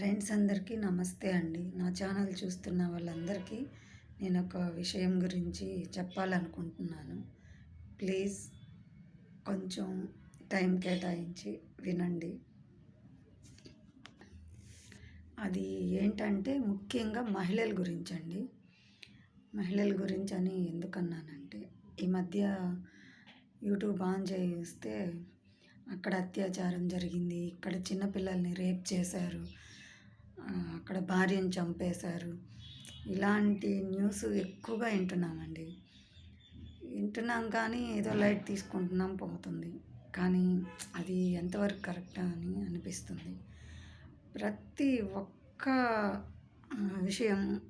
Friends అందరికీ నమస్తే అండి. నా ఛానల్ చూస్తున్న వాళ్ళందరికీ నేను ఒక విషయం గురించి చెప్పాలనుకుంటున్నాను. ప్లీజ్ కొంచెం టైం కేటాయించి వినండి. అది ఏంటంటే ముఖ్యంగా మహిళల గురించి అండి మహిళల గురించి అని ఎందుకన్నానంటే ఈ మధ్య యూట్యూబ్ ఆన్ చేస్తే అక్కడ అత్యాచారం జరిగింది ఇక్కడ చిన్నపిల్లల్ని రేప్ చేశారు అక్కడ భార్యను చంపేశారు. ఇలాంటి న్యూస్ ఎక్కువగా వింటున్నామండి. వింటున్నాం కానీ ఏదో లైట్ తీసుకుంటున్నాం పోతుంది. కానీ అది ఎంతవరకు కరెక్టా అని అనిపిస్తుంది. ప్రతి ఒక్క విషయం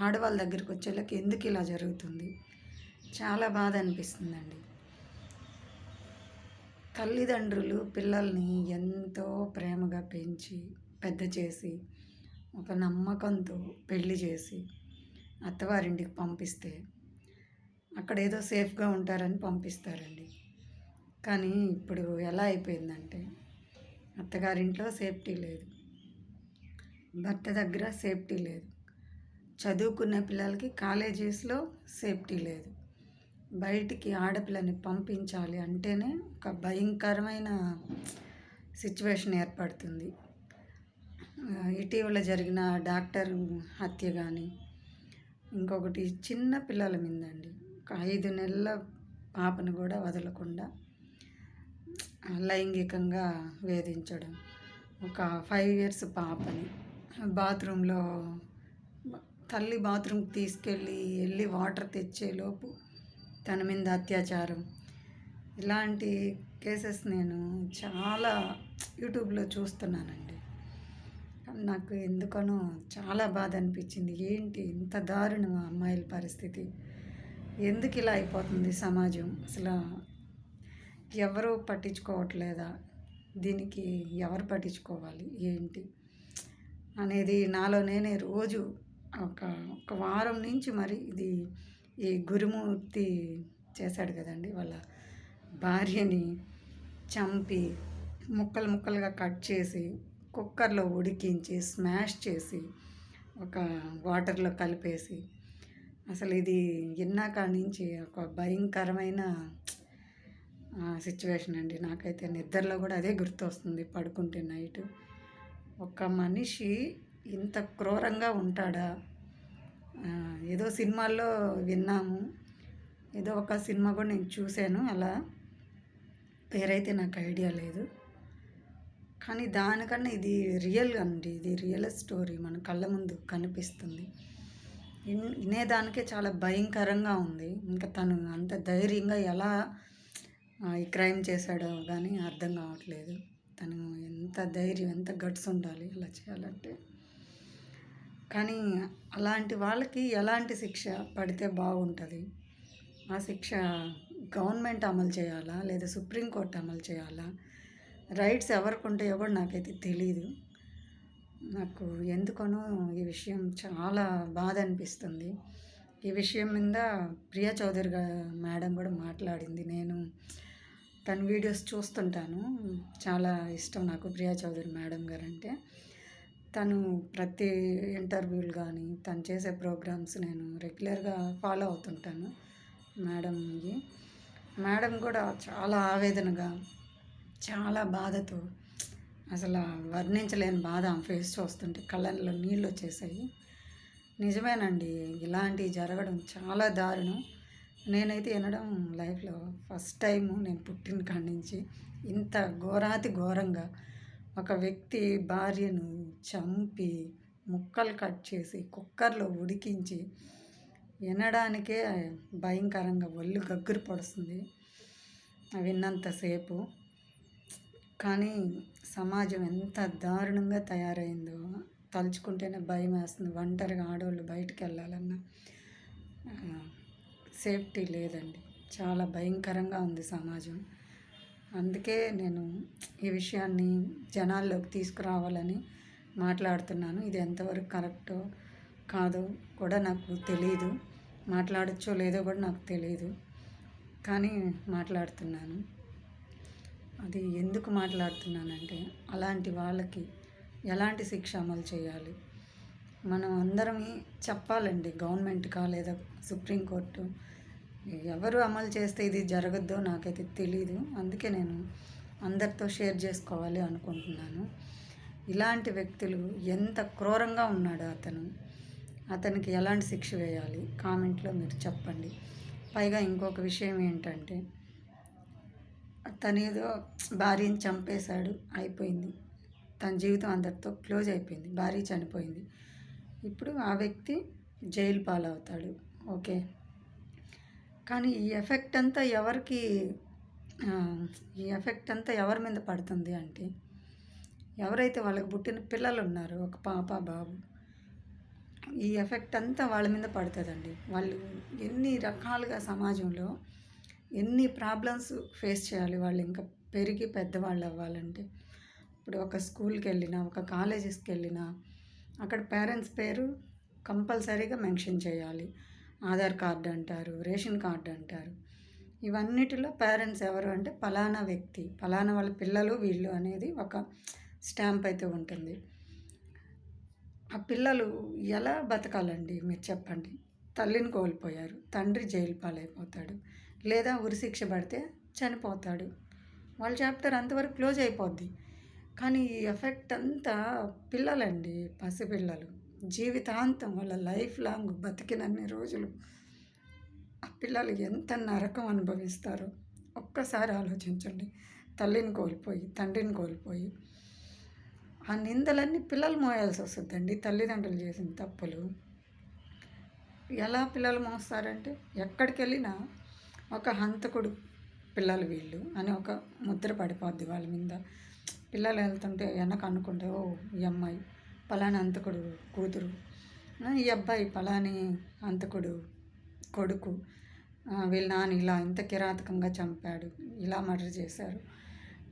ఆడవాళ్ళ దగ్గరికి వచ్చేళ్ళకి ఎందుకు ఇలా జరుగుతుంది? చాలా బాధ అనిపిస్తుందండి. తల్లిదండ్రులు పిల్లల్ని ఎంతో ప్రేమగా పెంచి పెద్ద చేసి ఒక నమ్మకంతో పెళ్ళి చేసి అత్తవారింటికి పంపిస్తే అక్కడ ఏదో సేఫ్గా ఉంటారని పంపిస్తారండి. కానీ ఇప్పుడు ఎలా అయిపోయిందంటే అత్తగారింట్లో సేఫ్టీ లేదు. భర్త దగ్గర సేఫ్టీ లేదు. చదువుకున్న పిల్లలకి కాలేజెస్లో సేఫ్టీ లేదు. బయటికి ఆడపిల్లని పంపించాలి అంటేనే ఒక భయంకరమైన సిచ్యువేషన్ ఏర్పడుతుంది. ఇటీవల జరిగిన డాక్టర్ హత్య కానీ ఇంకొకటి చిన్న పిల్లల మీదండి. ఒక ఐదు నెలల పాపను కూడా వదలకుండా లైంగికంగా వేధించడం. ఒక ఫైవ్ ఇయర్స్ పాపని బాత్రూంలో తల్లి బాత్రూమ్కి తీసుకెళ్ళి వెళ్ళి వాటర్ తెచ్చేలోపు తన మీద అత్యాచారం. ఇలాంటి కేసెస్ నేను చాలా యూట్యూబ్లో చూస్తున్నానండి. నాకు ఎందుకనో చాలా బాధ అనిపించింది ఏంటి ఇంత దారుణం ఆ అమ్మాయిల పరిస్థితి? ఎందుకు ఇలా అయిపోతుంది సమాజం? అసలు ఎవరు పట్టించుకోవట్లేదా? దీనికి ఎవరు పట్టించుకోవాలి? ఏంటి? అనేది నాలో నేనే రోజు ఒక ఒక వారం నుంచి మరి ఇది ఈ గురుమూర్తి చేశాడు కదండి వాళ్ళ భార్యని చంపి ముక్కలు ముక్కలుగా కట్ చేసి కుక్కర్లో ఉడికించి స్మాష్ చేసి ఒక వాటర్లో కలిపేసి అసలు ఇది విన్నాక నుంచి ఒక భయంకరమైన సిచ్యువేషన్ అండి. నాకైతే నిద్రలో కూడా అదే గుర్తొస్తుంది పడుకుంటే నైట్. ఒక మనిషి ఇంత క్రూరంగా ఉంటాడా? ఏదో సినిమాల్లో విన్నాము. ఏదో ఒక సినిమా కూడా నేను చూశాను. అలా పేరైతే నాకు ఐడియా లేదు. కానీ దానికన్నా ఇది రియల్ అండి. ఇది రియల్ స్టోరీ. మన కళ్ళ ముందు కనిపిస్తుంది. వినేదానికే చాలా భయంకరంగా ఉంది. ఇంకా తను అంత ధైర్యంగా ఎలా ఈ క్రైమ్ చేశాడో కానీ అర్థం కావట్లేదు. తను ఎంత ధైర్యం ఎంత గట్స్ ఉండాలి అలా చేయాలంటే. కానీ అలాంటి వాళ్ళకి ఎలాంటి శిక్ష పడితే బాగుంటుంది? ఆ శిక్ష గవర్నమెంట్ అమలు చేయాలా? లేదా సుప్రీంకోర్టు అమలు చేయాలా? రైట్స్ ఎవరికి ఉంటాయో కూడా నాకైతే తెలీదు. నాకు ఎందుకనో ఈ విషయం చాలా బాధ అనిపిస్తుంది. ఈ విషయం మీద ప్రియా చౌదరి మేడం కూడా మాట్లాడింది. నేను తన వీడియోస్ చూస్తుంటాను. చాలా ఇష్టం నాకు ప్రియా చౌదరి మేడం గారు అంటే తను ప్రతి ఇంటర్వ్యూలు కానీ తను చేసే ప్రోగ్రామ్స్ నేను రెగ్యులర్గా ఫాలో అవుతుంటాను మేడంకి. మేడం కూడా చాలా ఆవేదనగా చాలా బాధతో అసలు వర్ణించలేని బాధ ఫేస్ చూస్తుంటే కళ్ళల్లో నీళ్ళు వచ్చేసాయి. నిజమేనండి ఇలాంటివి జరగడం చాలా దారుణం. నేనైతే వినడం లైఫ్లో ఫస్ట్ టైం నేను పుట్టిన కాడి నుంచి ఇంత ఘోరాతి ఘోరంగా ఒక వ్యక్తి భార్యను చంపి ముక్కలు కట్ చేసి కుక్కర్లో ఉడికించి వినడానికే భయంకరంగా ఒళ్ళు గగ్గురు పడుతుంది. విన్నంతసేపు కానీ సమాజం ఎంత దారుణంగా తయారైందో తలుచుకుంటేనే భయం వేస్తుంది. ఒంటరిగా ఆడవాళ్ళు బయటికి వెళ్ళాలన్నా సేఫ్టీ లేదండి. చాలా భయంకరంగా ఉంది సమాజం. అందుకే నేను ఈ విషయాన్ని జనాల్లోకి తీసుకురావాలని మాట్లాడుతున్నాను. ఇది ఎంతవరకు కరెక్టో కాదో కూడా నాకు తెలియదు మాట్లాడచ్చో లేదో కూడా నాకు తెలియదు కానీ మాట్లాడుతున్నాను. అది ఎందుకు మాట్లాడుతున్నానంటే అలాంటి వాళ్ళకి ఎలాంటి శిక్ష అమలు చేయాలి? మనం అందరం చెప్పాలండి గవర్నమెంట్కా లేదా సుప్రీంకోర్టు ఎవరు అమలు చేస్తే ఇది జరగద్దో నాకైతే తెలీదు. అందుకే నేను అందరితో షేర్ చేసుకోవాలి అనుకుంటున్నాను. ఇలాంటి వ్యక్తులు ఎంత క్రూరంగా ఉన్నాడో అతను అతనికి ఎలాంటి శిక్ష వేయాలి కామెంట్లో మీరు చెప్పండి. పైగా ఇంకొక విషయం ఏంటంటే తనేదో భార్యని చంపేశాడు అయిపోయింది. తన జీవితం అందరితో క్లోజ్ అయిపోయింది భార్య చనిపోయింది. ఇప్పుడు ఆ వ్యక్తి జైలు పాలవుతాడు ఓకే. కానీ ఈ ఎఫెక్ట్ అంతా ఎవరికి ఈ ఎఫెక్ట్ అంతా ఎవరి మీద పడుతుంది అంటే ఎవరైతే వాళ్ళకి పుట్టిన పిల్లలు ఉన్నారో ఒక పాప బాబు ఈ ఎఫెక్ట్ అంతా వాళ్ళ మీద పడుతుందండి. వాళ్ళు ఎన్ని రకాలుగా సమాజంలో ఎన్ని ప్రాబ్లమ్స్ ఫేస్ చేయాలి వాళ్ళు ఇంకా పెరిగి పెద్దవాళ్ళు అవ్వాలంటే. ఇప్పుడు ఒక స్కూల్కి వెళ్ళినా ఒక కాలేజెస్కి వెళ్ళినా అక్కడ పేరెంట్స్ పేరు కంపల్సరీగా మెన్షన్ చేయాలి. ఆధార్ కార్డు అంటారు రేషన్ కార్డు అంటారు. ఇవన్నిటిలో పేరెంట్స్ ఎవరు అంటే ఫలానా వ్యక్తి ఫలానా వాళ్ళ పిల్లలు వీళ్ళు అనేది ఒక స్టాంప్ అయితే ఉంటుంది. ఆ పిల్లలు ఎలా బతకాలండి? మీరు చెప్పండి. తల్లిని కోల్పోయారు తండ్రి జైలు పాలైపోతాడు. లేదా ఉరిశిక్ష పడితే చనిపోతాడు. వాళ్ళ చాప్టర్ అంతవరకు క్లోజ్ అయిపోద్ది. కానీ ఈ ఎఫెక్ట్ అంతా పిల్లలండి పసిపిల్లలు. జీవితాంతం వాళ్ళ లైఫ్ లాంగ్ బతికినన్ని రోజులు ఆ పిల్లలు ఎంత నరకం అనుభవిస్తారో ఒక్కసారి ఆలోచించండి. తల్లిని కోల్పోయి తండ్రిని కోల్పోయి ఆ నిందలన్నీ పిల్లలు మోయాల్సి వస్తుందండి. తల్లిదండ్రులు చేసిన తప్పులు. ఎలా పిల్లలు మోస్తారంటే ఎక్కడికి వెళ్ళినా ఒక హంతకుడు పిల్లలు వీళ్ళు అని ఒక ముద్ర పడిపోద్ది వాళ్ళ మీద. పిల్లలు వెళ్తుంటే వెనక అనుకుంటే ఓ ఈ అమ్మాయి పలాని హంతకుడు కూతురు. ఈ అబ్బాయి పలాని హంతకుడు కొడుకు. వీళ్ళ నాన్న ఇలా ఇంత కిరాతకంగా చంపాడు ఇలా మర్డర్ చేశారు.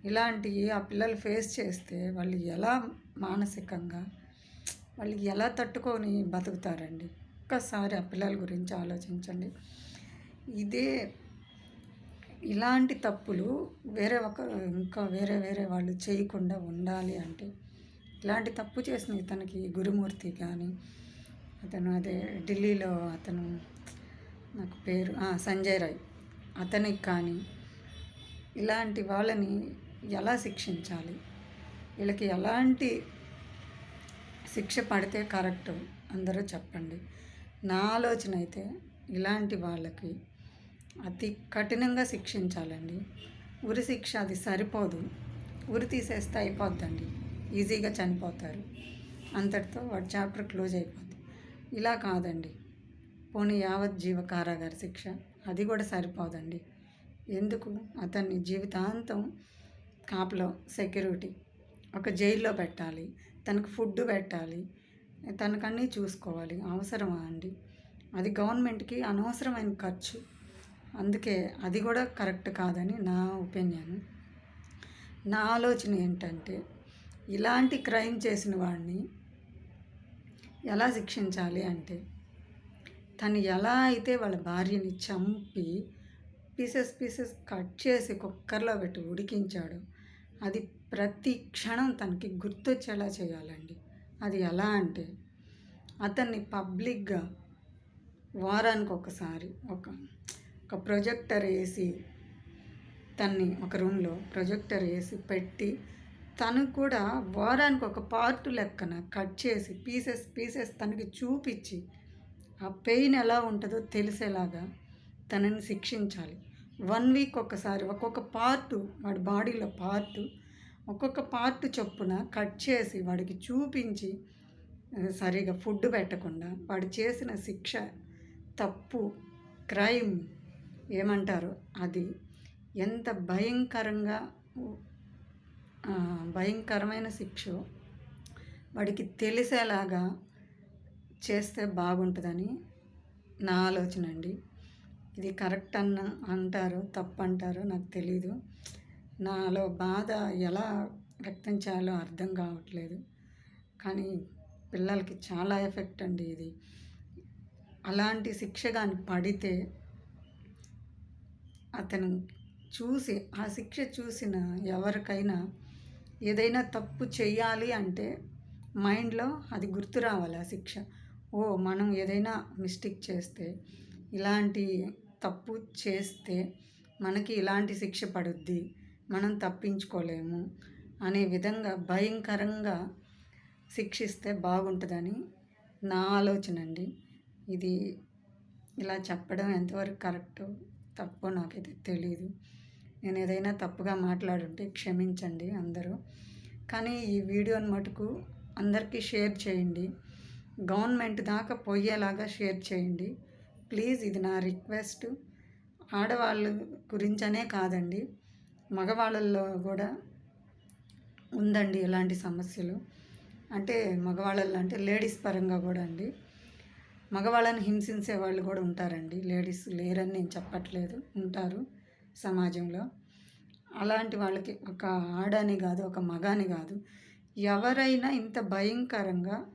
ఇలాంటివి ఆ పిల్లలు ఫేస్ చేస్తే వాళ్ళు ఎలా మానసికంగా వాళ్ళు ఎలా తట్టుకొని బతుకుతారండి? ఒక్కసారి ఆ పిల్లల గురించి ఆలోచించండి. ఇదే ఇలాంటి తప్పులు వేరే ఒక ఇంకా వేరే వేరే వాళ్ళు చేయకుండా ఉండాలి అంటే ఇలాంటి తప్పు చేసిన ఇతనికి గురుమూర్తి కానీ అతను అదే ఢిల్లీలో అతను నాకు పేరు సంజయ్ రాయ్ అతనికి కానీ ఇలాంటి వాళ్ళని ఎలా శిక్షించాలి? వీళ్ళకి ఎలాంటి శిక్ష పడితే కరెక్ట్? అందరూ చెప్పండి. నా ఆలోచన అయితే ఇలాంటి వాళ్ళకి అతి కఠినంగా శిక్షించాలండి. ఉరి శిక్ష అది సరిపోదు. ఉరి తీసేస్తే అయిపోద్దండి. ఈజీగా చనిపోతారు. అంతటితో వాడు చాప్టర్ క్లోజ్ అయిపోద్ది. ఇలా కాదండి. పోనీ యావజ్జీవ కారాగార శిక్ష? అది కూడా సరిపోదండి. ఎందుకు? అతన్ని జీవితాంతం కాపులో సెక్యూరిటీ. ఒక జైల్లో పెట్టాలి. తనకు ఫుడ్ పెట్టాలి. తనకన్నీ చూసుకోవాలి. అవసరమా అండి? అది గవర్నమెంట్కి అనవసరమైన ఖర్చు. అందుకే అది కూడా కరెక్ట్ కాదని నా ఒపీనియన్. నా ఆలోచన ఏంటంటే ఇలాంటి క్రైమ్ చేసిన వాడిని ఎలా శిక్షించాలి అంటే తను ఎలా అయితే వాళ్ళ భార్యని చంపి పీసెస్ పీసెస్ కట్ చేసి కుక్కర్లో పెట్టి ఉడికించాడు అది ప్రతి క్షణం తనకి గుర్తొచ్చేలా చేయాలండి. అది ఎలా అంటే అతన్ని పబ్లిక్గా వారానికి ఒకసారి ఒక ఒక ప్రొజెక్టర్ వేసి తన్ని ఒక రూమ్లో ప్రొజెక్టర్ వేసి పెట్టి తను కూడా వారానికి ఒక పార్ట్ లెక్కన కట్ చేసి పీసెస్ పీసెస్ తనకి చూపించి ఆ పెయిన్ ఎలా ఉంటుందో తెలిసేలాగా తనని శిక్షించాలి. వన్ వీక్ ఒకసారి ఒక్కొక్క పార్ట్ వాడి బాడీలో పార్ట్ ఒక్కొక్క పార్ట్ చొప్పున కట్ చేసి వాడికి చూపించి సరిగా ఫుడ్ పెట్టకుండా వాడు చేసిన శిక్ష తప్పు క్రైమ్ ఏమంటారు? అది ఎంత భయంకరంగా భయంకరమైన శిక్ష వాడికి తెలిసేలాగా చేస్తే బాగుంటుందని నా ఆలోచన అండి. ఇది కరెక్ట్ అన్న అంటారు తప్పు అంటారు నాకు తెలీదు. నాలో బాధ ఎలా వ్యక్తం చేయాలో అర్థం కావట్లేదు. కానీ పిల్లలకి చాలా ఎఫెక్ట్ అండి ఇది. అలాంటి శిక్ష కానీ పడితే అతను చూసి ఆ శిక్ష చూసిన ఎవరికైనా ఏదైనా తప్పు చేయాలి అంటే మైండ్లో అది గుర్తు రావాలి ఆ శిక్ష. ఓ మనం ఏదైనా మిస్టేక్ చేస్తే ఇలాంటి తప్పు చేస్తే మనకి ఇలాంటి శిక్ష పడుద్ది మనం తప్పించుకోలేము అనే విధంగా భయంకరంగా శిక్షిస్తే బాగుంటుందని నా ఆలోచన అండి. ఇది ఇలా చెప్పడం ఎంతవరకు కరెక్టో తప్పో నాకైతే తెలియదు నేను ఏదైనా తప్పుగా మాట్లాడుంటే క్షమించండి అందరూ. కానీ ఈ వీడియోని మటుకు అందరికీ షేర్ చేయండి. గవర్నమెంట్ దాకా పోయేలాగా షేర్ చేయండి. ప్లీజ్ ఇది నా రిక్వెస్ట్. ఆడవాళ్ళ గురించనే కాదండి. మగవాళ్ళల్లో కూడా ఉందండి ఇలాంటి సమస్యలు. అంటే మగవాళ్ళల్లో అంటే లేడీస్ పరంగా కూడా అండి. మగవాళ్ళని హింసించే వాళ్ళు కూడా ఉంటారండి. లేడీస్ లేరని నేను చెప్పట్లేదు. ఉంటారు సమాజంలో. అలాంటి వాళ్ళకి ఒక ఆడని కాదు ఒక మగాని కాదు. ఎవరైనా ఇంత భయంకరంగా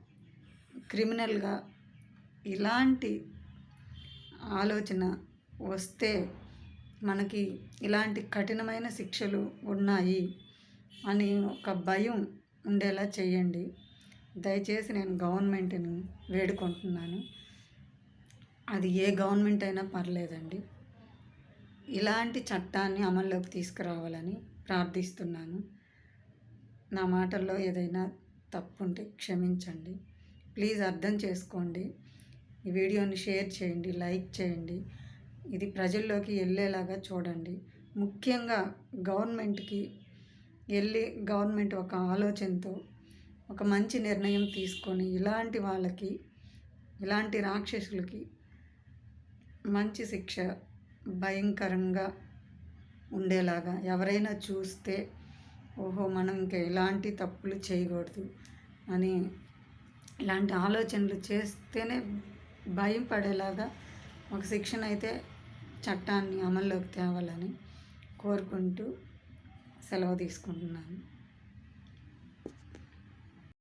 క్రిమినల్గా ఇలాంటి ఆలోచన వస్తే మనకి ఇలాంటి కఠినమైన శిక్షలు ఉన్నాయి అని ఒక భయం ఉండేలా చేయండి. దయచేసి నేను గవర్నమెంట్ని వేడుకుంటున్నాను. అది ఏ గవర్నమెంట్ అయినా పర్లేదండి. ఇలాంటి చట్టాన్ని అమల్లోకి తీసుకురావాలని ప్రార్థిస్తున్నాను. నా మాటల్లో ఏదైనా తప్పు ఉంటే క్షమించండి. ప్లీజ్ అర్థం చేసుకోండి. ఈ వీడియోని షేర్ చేయండి లైక్ చేయండి. ఇది ప్రజల్లోకి వెళ్ళేలాగా చూడండి. ముఖ్యంగా గవర్నమెంట్కి వెళ్ళి గవర్నమెంట్ ఒక ఆలోచనతో ఒక మంచి నిర్ణయం తీసుకొని ఇలాంటి వాళ్ళకి ఇలాంటి రాక్షసులకి మంచి శిక్ష భయంకరంగా ఉండేలాగా ఎవరైనా చూస్తే ఓహో మనం ఇంకా ఇలాంటి తప్పులు చేయకూడదు అని ఇలాంటి ఆలోచనలు చేస్తేనే భయం పడేలాగా ఒక శిక్షణ అయితే చట్టాన్ని అమల్లోకి తేవాలని కోరుకుంటూ సెలవు తీసుకుంటున్నాను.